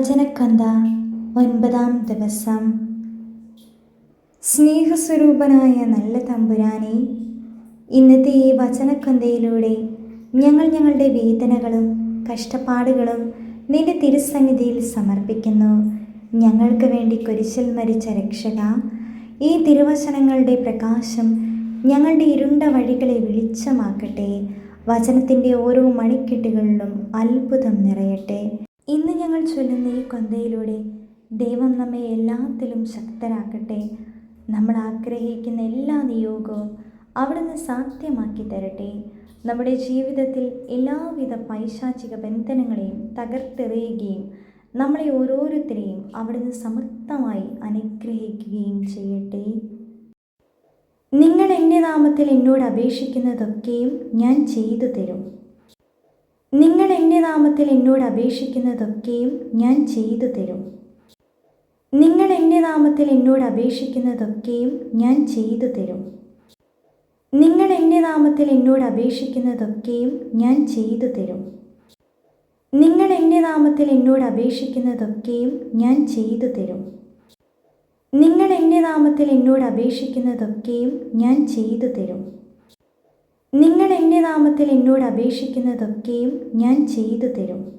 വചനക്കന്ത ഒൻപതാം ദിവസം. സ്നേഹസ്വരൂപനായ നല്ല തമ്പുരാനെ ഇന്നത്തെ ഈ വചനക്കന്തയിലൂടെ ഞങ്ങൾ ഞങ്ങളുടെ വേദനകളും കഷ്ടപ്പാടുകളും നിന്റെ തിരുസന്നിധിയിൽ സമർപ്പിക്കുന്നു. ഞങ്ങൾക്ക് വേണ്ടി കുരിശിൽ മരിച്ച രക്ഷക ഈ തിരുവചനങ്ങളുടെ പ്രകാശം ഞങ്ങളുടെ ഇരുണ്ട വഴികളെ വെളിച്ചമാക്കട്ടെ. വചനത്തിന്റെ ഓരോ മണിക്കെട്ടുകളിലും അത്ഭുതം നിറയട്ടെ. ഇന്ന് ഞങ്ങൾ ചൊല്ലുന്ന ഈ കൊന്തയിലൂടെ ദൈവം നമ്മെ എല്ലാത്തിലും ശക്തരാക്കട്ടെ. നമ്മൾ ആഗ്രഹിക്കുന്ന എല്ലാ നിയോഗവും അവിടുന്ന് സാധ്യമാക്കി തരട്ടെ. നമ്മുടെ ജീവിതത്തിൽ എല്ലാവിധ പൈശാചിക ബന്ധനങ്ങളെയും തകർത്തെറിയുകയും നമ്മളെ ഓരോരുത്തരെയും അവിടുന്ന് സമർത്ഥമായി അനുഗ്രഹിക്കുകയും ചെയ്യട്ടെ. നിങ്ങൾ എന്റെ നാമത്തിൽ എന്നോട് അപേക്ഷിക്കുന്നതൊക്കെയും ഞാൻ ചെയ്തു തരും. നിങ്ങൾ എന്റെ നാമത്തിൽ എന്നോട് അപേക്ഷിക്കുന്നതൊക്കെയും ഞാൻ ചെയ്തു തരും. നിങ്ങൾ എന്റെ നാമത്തിൽ എന്നോട് അപേക്ഷിക്കുന്നതൊക്കെയും ഞാൻ ചെയ്തു തരും. നിങ്ങൾ എന്റെ നാമത്തിൽ എന്നോട് അപേക്ഷിക്കുന്നതൊക്കെയും ഞാൻ ചെയ്തു തരും. നിങ്ങൾ എന്റെ നാമത്തിൽ എന്നോട് അപേക്ഷിക്കുന്നതൊക്കെയും ഞാൻ ചെയ്തു തരും. നിങ്ങൾ എന്റെ നാമത്തിൽ എന്നോട് അപേക്ഷിക്കുന്നതൊക്കെയും ഞാൻ ചെയ്തു തരും. നിങ്ങൾ എന്റെ നാമത്തിൽ എന്നോട് അപേക്ഷിക്കുന്നതൊക്കെയും ഞാൻ ചെയ്തു തരും.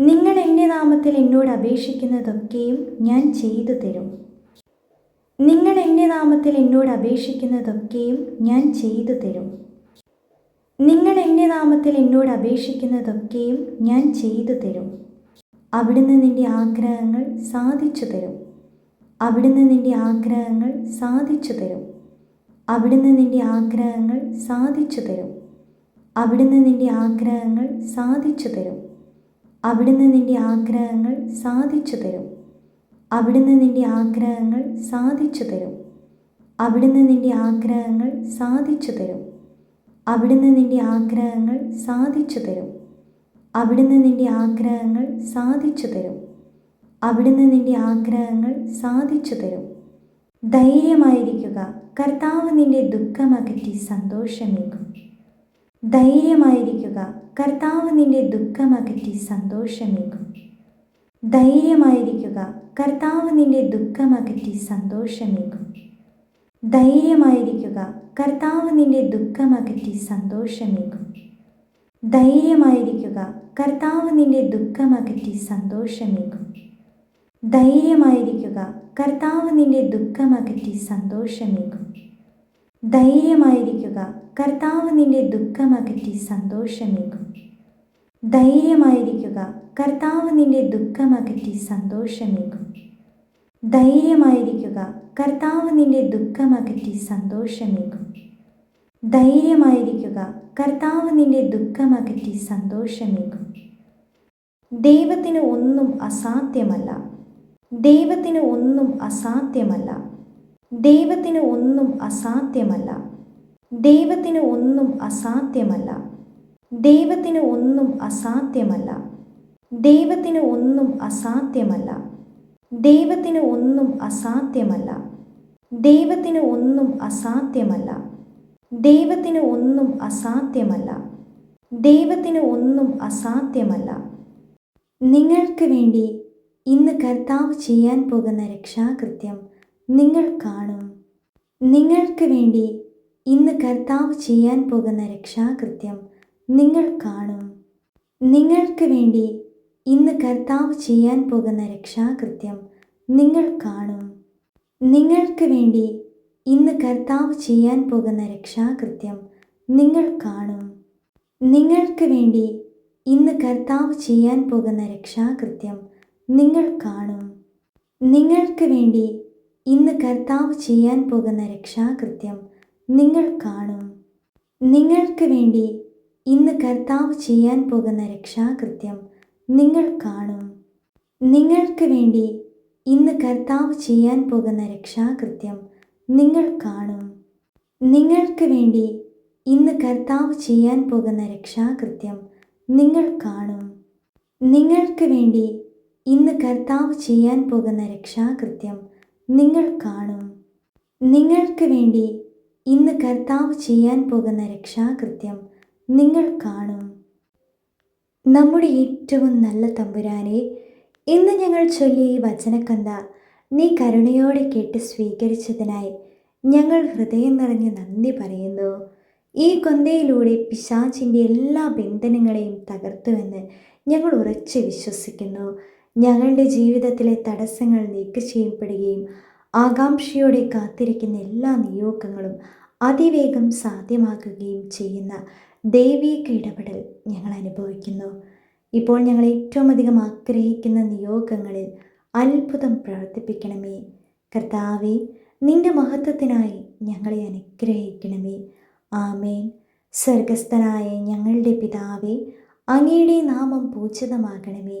നിങ്ങൾ എന്റെ നാമത്തിൽ എന്നോട് അപേക്ഷിക്കുന്നതൊക്കെയും ഞാൻ ചെയ്തു തരും. നിങ്ങൾ എന്റെ നാമത്തിൽ എന്നോട് അപേക്ഷിക്കുന്നതൊക്കെയും ഞാൻ ചെയ്തു തരും. നിങ്ങൾ എന്റെ നാമത്തിൽ എന്നോട് അപേക്ഷിക്കുന്നതൊക്കെയും ഞാൻ ചെയ്തു തരും. അവിടുന്ന് നിന്റെ ആഗ്രഹങ്ങൾ സാധിച്ചു തരും. അവിടുന്ന് നിന്റെ ആഗ്രഹങ്ങൾ സാധിച്ചു തരും. അവിടുന്ന് നിന്റെ ആഗ്രഹങ്ങൾ സാധിച്ചു തരും. അവിടുന്ന് നിന്റെ ആഗ്രഹങ്ങൾ സാധിച്ചു തരും. അവിടുന്ന് നിന്റെ ആഗ്രഹങ്ങൾ സാധിച്ചു തരും. അവിടുന്ന് നിന്റെ ആഗ്രഹങ്ങൾ സാധിച്ചു തരും. അവിടുന്ന് നിന്റെ ആഗ്രഹങ്ങൾ സാധിച്ചു തരും. അവിടുന്ന് നിന്റെ ആഗ്രഹങ്ങൾ സാധിച്ചു തരും. അവിടുന്ന് നിന്റെ ആഗ്രഹങ്ങൾ സാധിച്ചു തരും. അവിടുന്ന് നിന്റെ ആഗ്രഹങ്ങൾ സാധിച്ചു തരും. ധൈര്യമായിരിക്കുക. കർത്താവ് നിന്റെ ദുഃഖമകറ്റി സന്തോഷമേകും. ധൈര്യമായിരിക്കുക. കർത്താവ് നിന്റെ ദുഃഖമകറ്റി സന്തോഷമേകും. ധൈര്യമായിരിക്കുക. കർത്താവ് നിന്റെ ദുഃഖമകറ്റി സന്തോഷമേകും. ധൈര്യമായിരിക്കുക. കർത്താവ് നിന്റെ ദുഃഖമകറ്റി സന്തോഷമേകും. ധൈര്യമായിരിക്കുക. കർത്താവ് നിന്റെ ദുഃഖമകറ്റി സന്തോഷമേകും. ധൈര്യമായിരിക്കുക. കർത്താവ് നിന്റെ ദുഃഖമകറ്റി സന്തോഷമേകും. ധൈര്യമായിരിക്കുക. കർത്താവ് നിന്റെ ദുഃഖമകറ്റി സന്തോഷമേകും. ധൈര്യമായിരിക്കുക. കർത്താവ് നിന്റെ ദുഃഖമകറ്റി സന്തോഷമേകും. ധൈര്യമായിരിക്കുക. കർത്താവ് നിന്റെ ദുഃഖമകറ്റി സന്തോഷമേകും. ധൈര്യമായിരിക്കുക. കർത്താവ് നിന്റെ ദുഃഖമകറ്റി സന്തോഷമേകും. ദൈവത്തിന് ഒന്നും അസാധ്യമല്ല. ദൈവത്തിന് ഒന്നും അസാധ്യമല്ല. ദൈവത്തിന് ഒന്നും അസാധ്യമല്ല. ദൈവത്തിന് ഒന്നും അസാധ്യമല്ല. ദൈവത്തിന് ഒന്നും അസാധ്യമല്ല. ദൈവത്തിന് ഒന്നും അസാധ്യമല്ല. ദൈവത്തിന് ഒന്നും അസാധ്യമല്ല. ദൈവത്തിന് ഒന്നും അസാധ്യമല്ല. ദൈവത്തിന് ഒന്നും അസാധ്യമല്ല. ദൈവത്തിന് ഒന്നും അസാധ്യമല്ല. നിങ്ങൾക്ക് വേണ്ടി ഇന്ന് കർത്താവ് ചെയ്യാൻ പോകുന്ന രക്ഷാകൃത്യം നിങ്ങൾ കാണും. നിങ്ങൾക്ക് വേണ്ടി ഇന്ന് കർത്താവ് ചെയ്യാൻ പോകുന്ന രക്ഷാകൃത്യം നിങ്ങൾ കാണും. നിങ്ങൾക്ക് വേണ്ടി ഇന്ന് കർത്താവ് ചെയ്യാൻ പോകുന്ന രക്ഷാകൃത്യം നിങ്ങൾ കാണും. നിങ്ങൾക്ക് വേണ്ടി ഇന്ന് കർത്താവ് ചെയ്യാൻ പോകുന്ന രക്ഷാകൃത്യം നിങ്ങൾ കാണും. നിങ്ങൾക്ക് വേണ്ടി ഇന്ന് കർത്താവ് ചെയ്യാൻ പോകുന്ന രക്ഷാകൃത്യം നിങ്ങൾ കാണും. നിങ്ങൾക്ക് വേണ്ടി ഇന്ന് കർത്താവ് ചെയ്യാൻ പോകുന്ന രക്ഷാകൃത്യം നിങ്ങൾ കാണും. നിങ്ങൾക്ക് വേണ്ടി ഇന്ന് കർത്താവ് ചെയ്യാൻ പോകുന്ന രക്ഷാകൃത്യം നിങ്ങൾ കാണും. നിങ്ങൾക്ക് വേണ്ടി ഇന്ന് കർത്താവ് ചെയ്യാൻ പോകുന്ന രക്ഷാകൃത്യം നിങ്ങൾ കാണും. നിങ്ങൾക്ക് വേണ്ടി ഇന്ന് കർത്താവ് ചെയ്യാൻ പോകുന്ന രക്ഷാകൃത്യം നിങ്ങൾ കാണും. നിങ്ങൾക്ക് വേണ്ടി ഇന്ന് കർത്താവ് ചെയ്യാൻ പോകുന്ന രക്ഷാകൃത്യം നിങ്ങൾ കാണും. നിങ്ങൾക്ക് വേണ്ടി ഇന്ന് കർത്താവ് ചെയ്യാൻ പോകുന്ന രക്ഷാകൃത്യം നിങ്ങൾ കാണും. നമ്മുടെ ഏറ്റവും നല്ല തമ്പുരാനെ ഇന്ന് ഞങ്ങൾ ചൊല്ലി ഈ വചനക്കന്ത നീ കരുണയോടെ കേട്ട് സ്വീകരിച്ചതിനായി ഞങ്ങൾ ഹൃദയം നിറഞ്ഞ് നന്ദി പറയുന്നു. ഈ കൊന്തയിലൂടെ പിശാചിന്റെ എല്ലാ ബന്ധനങ്ങളെയും തകർത്തുവെന്ന് ഞങ്ങൾ ഉറച്ച് വിശ്വസിക്കുന്നു. ഞങ്ങളുടെ ജീവിതത്തിലെ തടസ്സങ്ങൾ നീക്കം ചെയ്യപ്പെടുകയും ആകാംക്ഷയോടെ കാത്തിരിക്കുന്ന എല്ലാ നിയോഗങ്ങളും അതിവേഗം സാധ്യമാക്കുകയും ചെയ്യുന്ന ദൈവീക ഇടപെടൽ ഞങ്ങൾ അനുഭവിക്കുന്നു. ഇപ്പോൾ ഞങ്ങൾ ഏറ്റവും അധികം ആഗ്രഹിക്കുന്ന നിയോഗങ്ങളിൽ അത്ഭുതം പ്രവർത്തിപ്പിക്കണമേ. കർത്താവെ നിന്റെ മഹത്വത്തിനായി ഞങ്ങളെ അനുഗ്രഹിക്കണമേ. ആമേൻ. സ്വർഗസ്ഥനായ ഞങ്ങളുടെ പിതാവെ അങ്ങയുടെ നാമം പൂജിതമാകണമേ.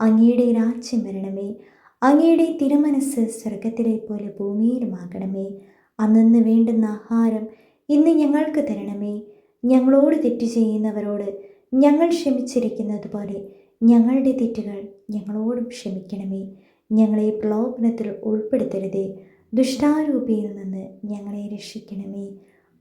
അങ്ങയുടെ രാജ്യം വരണമേ. അങ്ങയുടെ തിരുമനസ് സ്വർഗത്തിലെ പോലെ ഭൂമിയിലുമാകണമേ. അന്നു വേണ്ടുന്ന ആഹാരം ഇന്ന് ഞങ്ങൾക്ക് തരണമേ. ഞങ്ങളോട് തെറ്റ് ചെയ്യുന്നവരോട് ഞങ്ങൾ ക്ഷമിച്ചിരിക്കുന്നത് പോലെ ഞങ്ങളുടെ തെറ്റുകൾ ഞങ്ങളോടും ക്ഷമിക്കണമേ. ഞങ്ങളെ പ്രലോഭനത്തിൽ ഉൾപ്പെടുത്തരുതേ. ദുഷ്ടാരൂപിയിൽ നിന്ന് ഞങ്ങളെ രക്ഷിക്കണമേ.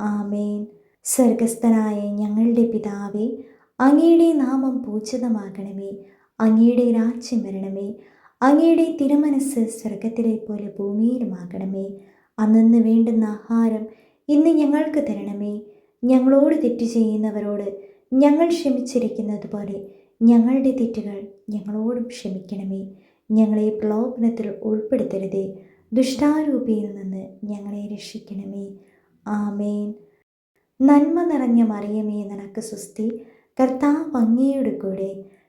ആമേൻ. സ്വർഗസ്ഥനായ ഞങ്ങളുടെ പിതാവേ അങ്ങയുടെ നാമം പൂജിതമാകണമേ. അങ്ങയുടെ രാജ്യം വരണമേ. അങ്ങയുടെ തിരുമനസ് സ്വർഗത്തിലെ പോലെ ഭൂമിയിലുമാകണമേ അന്നു വേണ്ടുന്ന ആഹാരം ഇന്ന് ഞങ്ങൾക്ക് തരണമേ. ഞങ്ങളോട് തെറ്റ് ചെയ്യുന്നവരോട് ഞങ്ങൾ ക്ഷമിച്ചിരിക്കുന്നത് പോലെ ഞങ്ങളുടെ തെറ്റുകൾ ഞങ്ങളോടും ക്ഷമിക്കണമേ. ഞങ്ങളെ പ്രലോഭനത്തിൽ ഉൾപ്പെടുത്തരുതേ. ദുഷ്ടാരൂപിയിൽ നിന്ന് ഞങ്ങളെ രക്ഷിക്കണമേ. ആമേൻ. നന്മ നിറഞ്ഞ മറിയമേ നിനക്ക് സുസ്തി കർത്താവ് അങ്ങയുടെ കൂടെ